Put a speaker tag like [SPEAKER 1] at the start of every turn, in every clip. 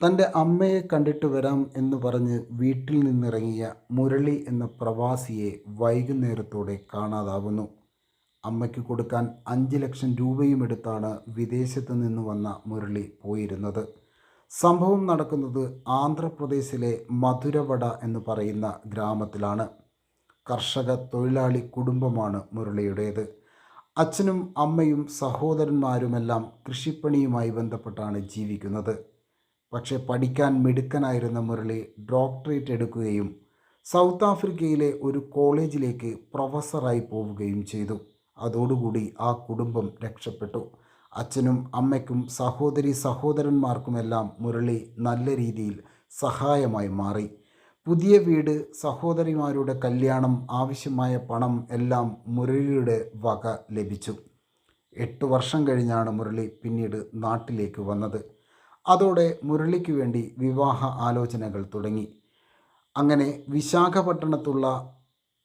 [SPEAKER 1] തന്റെ അമ്മയെ കണ്ടിട്ട് വരാം എന്ന് പറഞ്ഞ് വീട്ടിൽ നിന്നിറങ്ങിയ മുരളി എന്ന പ്രവാസിയെ വൈകുന്നേരത്തോടെ കാണാതാവുന്നു. അമ്മയ്ക്ക് കൊടുക്കാൻ അഞ്ച് ലക്ഷം രൂപയും എടുത്താണ് വിദേശത്ത് നിന്ന് വന്ന മുരളി പോയിരുന്നത്. സംഭവം നടക്കുന്നത് ആന്ധ്രാപ്രദേശിലെ മധുരവട എന്ന് പറയുന്ന ഗ്രാമത്തിലാണ്. കർഷക തൊഴിലാളി കുടുംബമാണ് മുരളിയുടേത്. അച്ഛനും അമ്മയും സഹോദരന്മാരുമെല്ലാം കൃഷിപ്പണിയുമായി ബന്ധപ്പെട്ടാണ് ജീവിക്കുന്നത്. പക്ഷേ പഠിക്കാൻ മിടുക്കനായിരുന്ന മുരളി ഡോക്ടറേറ്റ് എടുക്കുകയും സൗത്ത് ആഫ്രിക്കയിലെ ഒരു കോളേജിലേക്ക് പ്രൊഫസറായി പോവുകയും ചെയ്തു. അതോടുകൂടി ആ കുടുംബം രക്ഷപ്പെട്ടു. അച്ഛനും അമ്മയ്ക്കും സഹോദരി സഹോദരന്മാർക്കുമെല്ലാം മുരളി നല്ല രീതിയിൽ സഹായമായി മാറി. പുതിയ വീട് സഹോദരിമാരുടെ കല്യാണം ആവശ്യമായ പണം എല്ലാം മുരളിയുടെ വക ലഭിച്ചു. എട്ട് വർഷം കഴിഞ്ഞാണ് മുരളി പിന്നീട് നാട്ടിലേക്ക് വന്നത്. അതോടെ മുരളിക്ക് വേണ്ടി വിവാഹ ആലോചനകൾ തുടങ്ങി. അങ്ങനെ വിശാഖപട്ടണത്തുള്ള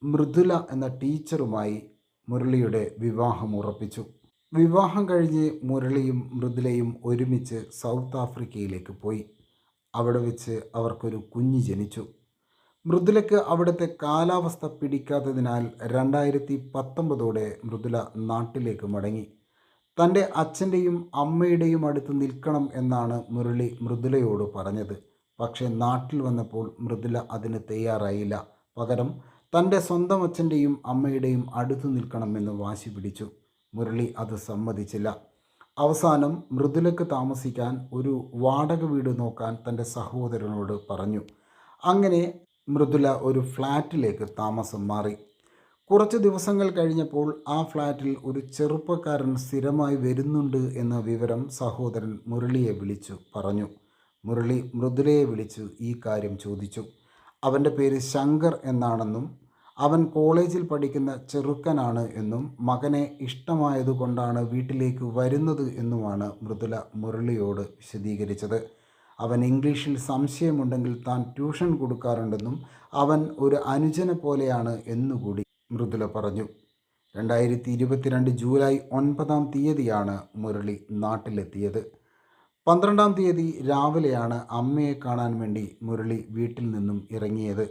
[SPEAKER 1] മൃദുല എന്ന ടീച്ചറുമായി മുരളിയുടെ വിവാഹം ഉറപ്പിച്ചു. വിവാഹം കഴിഞ്ഞ് മുരളിയും മൃദുലയും ഒരുമിച്ച് സൗത്ത് ആഫ്രിക്കയിലേക്ക് പോയി. അവിടെ വെച്ച് അവർക്കൊരു കുഞ്ഞ് ജനിച്ചു. മൃദുലയ്ക്ക് അവിടുത്തെ കാലാവസ്ഥ പിടിക്കാത്തതിനാൽ രണ്ടായിരത്തി പത്തൊമ്പതോടെ മൃദുല നാട്ടിലേക്ക് മടങ്ങി. തന്റെ അച്ഛന്റെയും അമ്മയുടെയും അടുത്ത് നിൽക്കണം എന്നാണ് മുരളി മൃദുലയോട് പറഞ്ഞത്. പക്ഷേ നാട്ടിൽ വന്നപ്പോൾ മൃദുല അതിന് തയ്യാറായില്ല. പകരം തന്റെ സ്വന്തം അച്ഛന്റെയും അമ്മയുടെയും അടുത്ത് നിൽക്കണമെന്ന് വാശി പിടിച്ചു. മുരളി അത് സമ്മതിച്ചില്ല. അവസാനം മൃദുലക്ക് താമസിക്കാൻ ഒരു വാടക വീട് നോക്കാൻ തന്റെ സഹോദരനോട് പറഞ്ഞു. അങ്ങനെ മൃദുല ഒരു ഫ്ലാറ്റിലേക്ക് താമസം മാറി. കുറച്ച് ദിവസങ്ങൾ കഴിഞ്ഞപ്പോൾ ആ ഫ്ലാറ്റിൽ ഒരു ചെറുപ്പക്കാരൻ സ്ഥിരമായി വരുന്നുണ്ട് എന്ന വിവരം സഹോദരൻ മുരളിയെ വിളിച്ചു പറഞ്ഞു. മുരളി മൃദുലയെ വിളിച്ചു ഈ കാര്യം ചോദിച്ചു. അവന്റെ പേര് ശങ്കർ എന്നാണെന്നും അവൻ കോളേജിൽ പഠിക്കുന്ന ചെറുക്കനാണ് എന്നും മകനെ ഇഷ്ടമായതുകൊണ്ടാണ് വീട്ടിലേക്ക് വരുന്നത് എന്നുമാണ് മൃദുല മുരളിയോട് വിശദീകരിച്ചത്. അവൻ ഇംഗ്ലീഷിൽ സംശയമുണ്ടെങ്കിൽ താൻ ട്യൂഷൻ കൊടുക്കാറുണ്ടെന്നും അവൻ ഒരു അനുജനെ പോലെയാണ് എന്നുകൂടി മൃദുല പറഞ്ഞു. രണ്ടായിരത്തി ഇരുപത്തിരണ്ട് ജൂലൈ ഒൻപതാം തീയതിയാണ് മുരളി നാട്ടിലെത്തിയത്. പന്ത്രണ്ടാം തീയതി രാവിലെയാണ് അമ്മയെ കാണാൻ വേണ്ടി മുരളി വീട്ടിൽ നിന്നും ഇറങ്ങിയത്.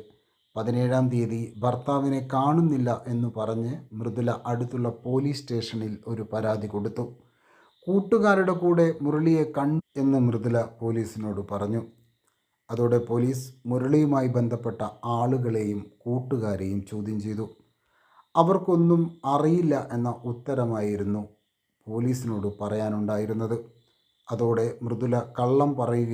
[SPEAKER 1] പതിനേഴാം തീയതി ഭർത്താവിനെ കാണുന്നില്ല എന്ന് പറഞ്ഞ് മൃദുല അടുത്തുള്ള പോലീസ് സ്റ്റേഷനിൽ ഒരു പരാതി കൊടുത്തു. കൂട്ടുകാരുടെ കൂടെ മുരളിയെ കണ്ടു എന്ന് മൃദുല പോലീസിനോട് പറഞ്ഞു. അതോടെ പോലീസ് മുരളിയുമായി ബന്ധപ്പെട്ട ആളുകളെയും കൂട്ടുകാരെയും ചോദ്യം ചെയ്തു. അവർക്കൊന്നും അറിയില്ല എന്ന ഉത്തരമായിരുന്നു പോലീസിനോട് പറയാനുണ്ടായിരുന്നത്. അതോടെ മൃദുല കള്ളം പറയുകയും